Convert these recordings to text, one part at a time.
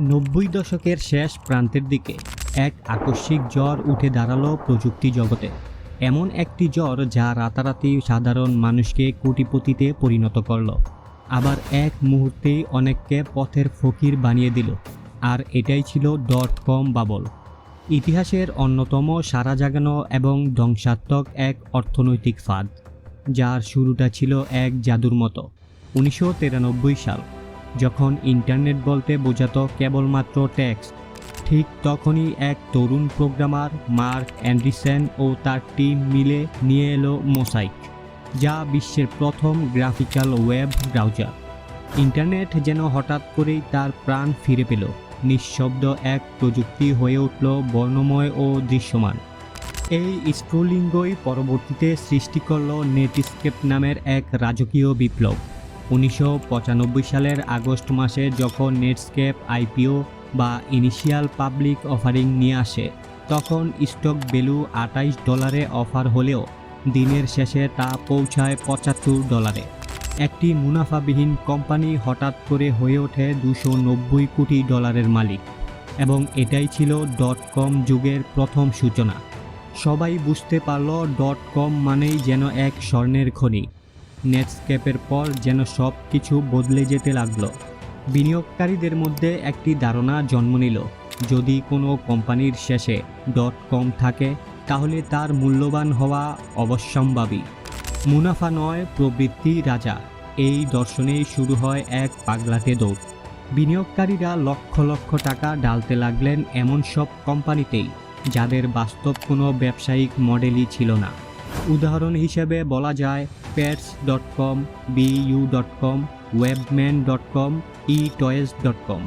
নব্বই দশকের শেষ প্রান্তের দিকে এক আকস্মিক জ্বর উঠে দাঁড়াল প্রযুক্তি জগতে। এমন একটি জ্বর যা রাতারাতি সাধারণ মানুষকে কোটিপতিতে পরিণত করল। আবার এক মুহূর্তেই অনেককে পথের ফকির বানিয়ে দিল, আর এটাই ছিল ডট কম বাবল। ইতিহাসের অন্যতম সারা জাগানো এবং ধ্বংসাত্মক এক অর্থনৈতিক ফাঁদ, যার শুরুটা ছিল এক জাদুর মতো। উনিশশো তিরানব্বই সাল। যখন ইন্টারনেট বলতে বোঝাতো কেবলমাত্র টেক্সট ঠিক তখনই এক তরুণ প্রোগ্রামার মার্ক অ্যান্ড্রিসেন ও তার টিম মিলে নিয়ে এলো মোসাইক যা বিশ্বের প্রথম গ্রাফিক্যাল ওয়েব ব্রাউজার ইন্টারনেট যেন হঠাৎ করেই তার প্রাণ ফিরে পেল, নিঃশব্দ এক প্রযুক্তি হয়ে উঠল বর্ণময় ও দৃশ্যমান। এই স্ক্রোলিঙ্গই পরবর্তীতে সৃষ্টি করল নেটস্কেপ নামের এক রাজকীয় বিপ্লব। উনিশশো পঁচানব্বই সালের আগস্ট মাসে যখন নেটস্কেপ আইপিও বা ইনিশিয়াল পাবলিক অফারিং নিয়ে আসে, তখন স্টক ভ্যালু আটাইশ ডলারে অফার হলেও দিনের শেষে তা পৌঁছায় পঁচাত্তর ডলারে একটি মুনাফাবিহীন কোম্পানি হঠাৎ করে হয়ে ওঠে দুশো নব্বই কোটি ডলারের মালিক এবং এটাই ছিল ডট কম যুগের প্রথম সূচনা। সবাই বুঝতে পারল ডট কম মানেই যেন এক স্বর্ণের খনি। নেটস্কেপের পর যেন সব কিছু বদলে যেতে লাগল। বিনিয়োগকারীদের মধ্যে একটি ধারণা জন্ম নিল। যদি কোনো কোম্পানির শেষে ডট কম থাকে, তাহলে তার মূল্যবান হওয়া অবশ্যম্ভাবী। মুনাফা নয়, প্রবৃত্তি রাজা। এই দর্শনেই শুরু হয় এক পাগলাতে দৌড়। বিনিয়োগকারীরা লক্ষ লক্ষ টাকা ডালতে লাগলেন এমন সব কোম্পানিতেই, যাদের বাস্তব কোনো ব্যবসায়িক মডেলই ছিল না। উদাহরণ হিসেবে বলা যায় pets dot com BU dot com webvan dot com e toys dot com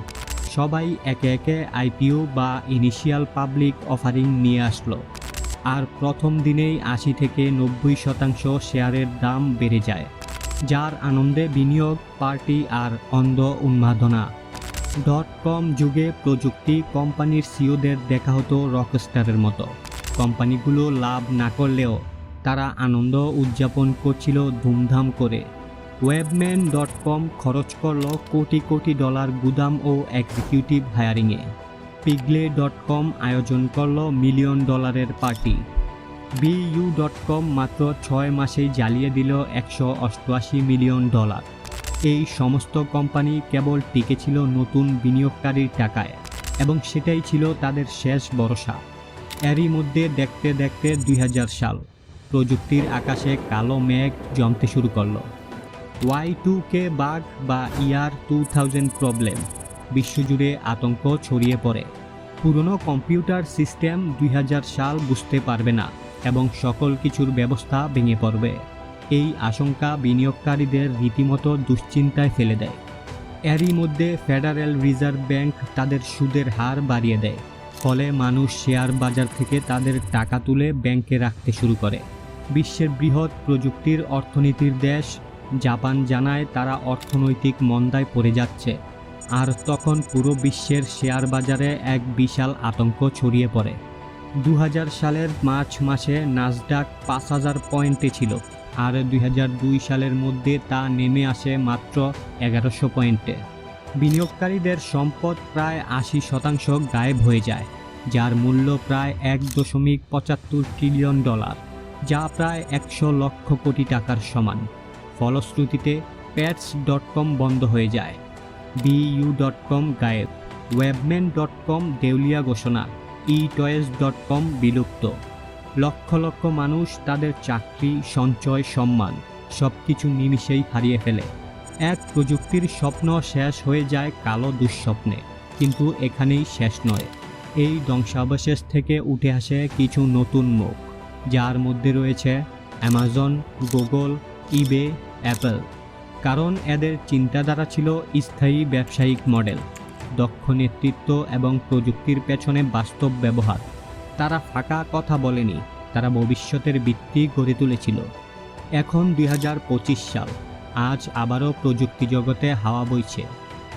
সবাই একে একে আইপিও বা ইনিশিয়াল পাবলিক অফারিং নিয়ে আসলো। আর প্রথম দিনেই আশি থেকে নব্বই শতাংশ শেয়ারের দাম বেড়ে যায়, যার আনন্দে বিনিয়োগ, পার্টি আর অন্ধ উন্মাদনা। ডট কম যুগে প্রযুক্তি কোম্পানির সিওদের দেখা হতো রকস্টারের মতো। কোম্পানিগুলো লাভ না করলেও তারা আনন্দ উদযাপন করছিল ধুমধাম করে। ওয়েবম্যান ডট কম খরচ করল কোটি কোটি ডলার গুদাম ও এক্সিকিউটিভ হায়ারিংয়ে পিগলে ডট কম আয়োজন করল মিলিয়ন ডলারের পার্টি বিইউ ডট কম মাত্র ছয় মাসেই জ্বালিয়ে দিল একশো অষ্টআশি মিলিয়ন ডলার। এই সমস্ত কোম্পানি কেবল টিকেছিল নতুন বিনিয়োগকারীর টাকায়, এবং সেটাই ছিল তাদের শেষ ভরসা। এরই মধ্যে দেখতে দেখতে দুই হাজার সাল। প্রযুক্তির আকাশে কালো মেঘ জমতে শুরু করল। ওয়াই টু কে বাগ বা ইয়ার টু থাউজেন্ড প্রবলেম বিশ্বজুড়ে আতঙ্ক ছড়িয়ে পড়ে। পুরনো কম্পিউটার সিস্টেম দুই হাজার সাল বুঝতে পারবে না এবং সকল কিছুর ব্যবস্থা ভেঙে পড়বে। এই আশঙ্কা বিনিয়োগকারীদের রীতিমতো দুশ্চিন্তায় ফেলে দেয়। এরই মধ্যে ফেডারেল রিজার্ভ ব্যাংক তাদের সুদের হার বাড়িয়ে দেয়, ফলে মানুষ শেয়ার বাজার থেকে তাদের টাকা তুলে ব্যাংকে রাখতে শুরু করে। বিশ্বের বৃহৎ প্রযুক্তির অর্থনীতির দেশ। জাপান জানায় তারা অর্থনৈতিক মন্দায় পড়ে যাচ্ছে। আর তখন পুরো বিশ্বের শেয়ার বাজারে এক বিশাল আতঙ্ক ছড়িয়ে পড়ে। দু হাজার সালের মার্চ মাসে নাসডাক পাঁচ হাজার পয়েন্টে ছিল, আর দু হাজার দুই সালের মধ্যে তা নেমে আসে মাত্র এগারোশো পয়েন্টে। বিনিয়োগকারীদের সম্পদ প্রায় আশি শতাংশ গায়েব হয়ে যায়, যার মূল্য প্রায় এক দশমিক পঁচাত্তর ট্রিলিয়ন ডলার। যা প্রায় একশো লক্ষ কোটি টাকার সমান। ফলশ্রুতিতে প্যাটস ডট কম বন্ধ হয়ে যায়। বিইউ ডট কম গায়েব। ওয়েবম্যান ডট কম দেউলিয়া ঘোষণা। ই টয়েস ডট কম বিলুপ্ত। লক্ষ লক্ষ মানুষ তাদের চাকরি, সঞ্চয়, সম্মান সব কিছু নিমিষেই হারিয়ে ফেলে। এক প্রযুক্তির স্বপ্ন শেষ হয়ে যায় কালো দুঃস্বপ্নে, কিন্তু এখানেই শেষ নয়। এই ধ্বংসাবশেষ থেকে উঠে আসে কিছু নতুন মুখ। যার মধ্যে রয়েছে অ্যামাজন গুগল ইবে অ্যাপল কারণ এদের চিন্তাধারা ছিল স্থায়ী ব্যবসায়িক মডেল, দক্ষ নেতৃত্ব এবং প্রযুক্তির পেছনে বাস্তব ব্যবহার। তারা ফাঁকা কথা বলেনি, তারা ভবিষ্যতের ভিত্তি গড়ে তুলেছিল। এখন দুই হাজার পঁচিশ সাল, আজ আবারও প্রযুক্তি জগতে হাওয়া বইছে,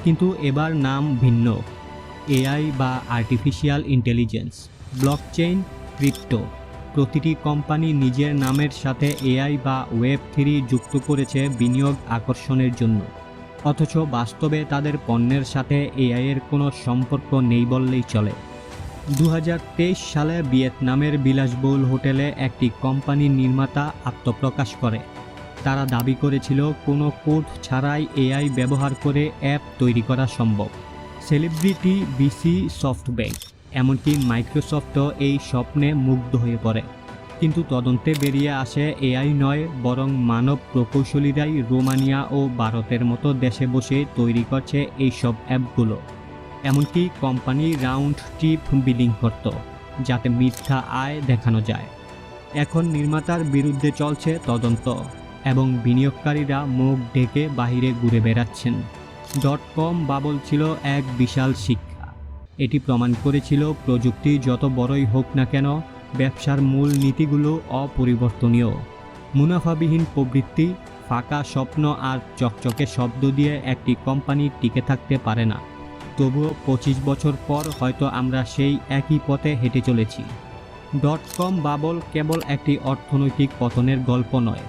কিন্তু এবার নাম ভিন্ন। এআই বা আর্টিফিশিয়াল ইন্টেলিজেন্স ব্লকচেইন ক্রিপ্টো প্রতিটি কোম্পানি নিজের নামের সাথে এআই বা ওয়েব থ্রি যুক্ত করেছে বিনিয়োগ আকর্ষণের জন্য। অথচ বাস্তবে তাদের পণ্যের সাথে এআই এর কোনো সম্পর্ক নেই বললেই চলে। দু হাজার তেইশ সালে ভিয়েতনামের বিলাসবহুল হোটেলে একটি কোম্পানির নির্মাতা আত্মপ্রকাশ করে। তারা দাবি করেছিল, কোনো কোড ছাড়াই এআই ব্যবহার করে অ্যাপ তৈরি করা সম্ভব। Celebrity BC SoftBank. এমনকি মাইক্রোসফটও এই স্বপ্নে মুগ্ধ হয়ে পড়ে। কিন্তু তদন্তে বেরিয়ে আসে এআই নয়, বরং মানব প্রকৌশলীরাই রোমানিয়া ও ভারতের মতো দেশে বসে তৈরি করছে এইসব অ্যাপগুলো। এমনকি কোম্পানি রাউন্ড ট্রিপ বিলিং করত, যাতে মিথ্যা আয় দেখানো যায়। এখন নির্মাতার বিরুদ্ধে চলছে তদন্ত, এবং বিনিয়োগকারীরা মুখ ঢেকে বাহিরে ঘুরে বেড়াচ্ছেন। ডট কম বাবল ছিল এক বিশাল শিক্ষা। এটি প্রমাণ করেছিল, প্রযুক্তি যত বড়ই হোক না কেন ব্যবসার মূল নীতিগুলো অপরিবর্তনীয়। মুনাফাবিহীন প্রবৃত্তি, ফাঁকা স্বপ্ন আর চকচকে শব্দ দিয়ে একটি কোম্পানি টিকে থাকতে পারে না। তবুও পঁচিশ বছর পর হয়তো আমরা সেই একই পথে হেঁটে চলেছি। ডট কম বাবল কেবল একটি অর্থনৈতিক পতনের গল্প নয়,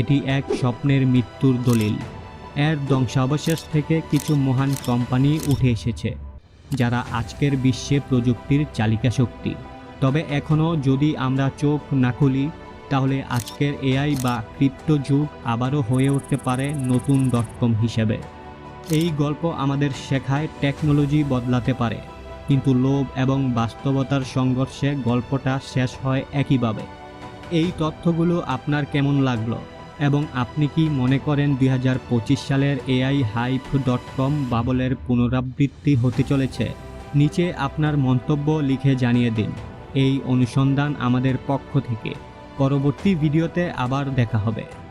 এটি এক স্বপ্নের মৃত্যুর দলিল। এর ধ্বংসাবশেষ থেকে কিছু মহান কোম্পানি উঠে এসেছে। যারা আজকের বিশ্বে প্রযুক্তির চালিকা শক্তি। তবে এখনও যদি আমরা চোখ না খুলি, তাহলে আজকের এআই বা ক্রিপ্টো যুগ আবারও হয়ে উঠতে পারে নতুন ডট কম হিসেবে। এই গল্প আমাদের শেখায় টেকনোলজি বদলাতে পারে, কিন্তু লোভ এবং বাস্তবতার সংঘর্ষে গল্পটা শেষ হয় একইভাবে। এই তথ্যগুলো আপনার কেমন লাগল? এবং আপনি কি মনে করেন দুই হাজার পঁচিশ সালের এআই হাইফ ডট কম বাবলের পুনরাবৃত্তি হতে চলেছে? নিচে আপনার মন্তব্য লিখে জানিয়ে দিন। এই অনুসন্ধান আমাদের পক্ষ থেকে। পরবর্তী ভিডিওতে আবার দেখা হবে।